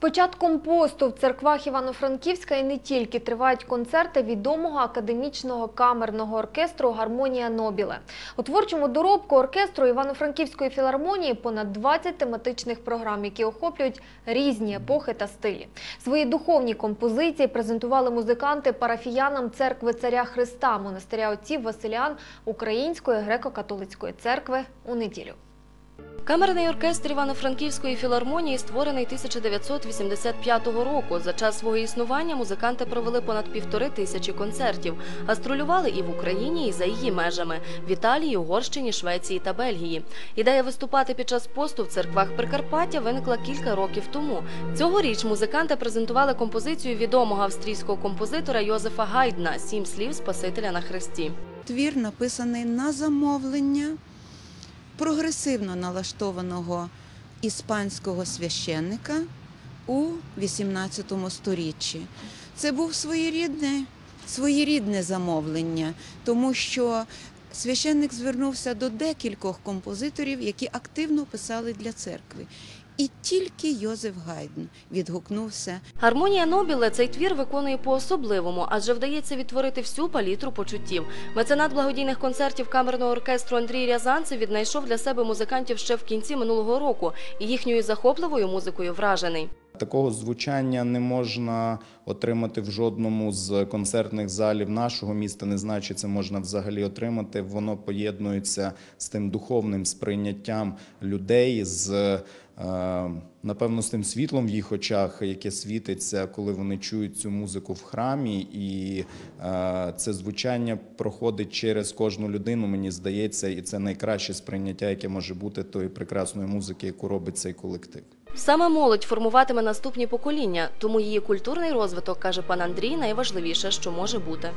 початком посту в церквах Івано-Франківська і не тільки тривають концерти відомого академічного камерного оркестру Гармонія Нобіле. У творчому доробку оркестру Івано-Франківської філармонії понад 20 тематичних програм, які охоплюють різні епохи та стилі. Свої духовні композиції презентували музиканти парафіянам церкви Царя Христа монастиря отців Василян Української греко-католицької церкви у неділю. Камерний оркестр Івано-Франківської філармонії створений 1985 року. За час свого існування музиканти провели понад півтори тисячі концертів. Гастролювали і в Україні, і за її межами в Італії, Угорщині, Швеції та Бельгії. Ідея виступати під час посту в церквах Прикарпаття виникла кілька років тому. Цьогоріч музиканти презентували композицію відомого австрійського композитора Йозефа Гайдна Сім слів Спасителя на хресті. Твір написаний на замовлення прогресивно налаштованого іспанського священника у XVIII сторіччі. Це був своєрідне, своєрідне замовлення, тому що священник звернувся до декількох композиторів, які активно писали для церкви. І тільки Йозеф Гайден відгукнувся Гармонія Нобіле цей твір виконує по-особливому, адже вдається відтворити всю палітру почуттів. Меценат благодійних концертів камерного оркестру Андрій Рязанцев віднайшов для себе музикантів ще в кінці минулого року і їхньою захопливою музикою вражений. Такого звучання не можна отримати в жодному з концертних залів нашого міста. Не знаю, чи це можна взагалі отримати. Воно поєднується з тим духовним сприйняттям людей, з е, напевно з тим світлом в їх очах, яке світиться, коли вони чують цю музику в храмі, і е, це звучання проходить через кожну людину. Мені здається, і це найкраще сприйняття, яке може бути тої прекрасної музики, яку робить цей колектив. Саме молодь формуватиме наступні покоління, тому її культурний розвиток, каже пан Андрій, найважливіше, що може бути.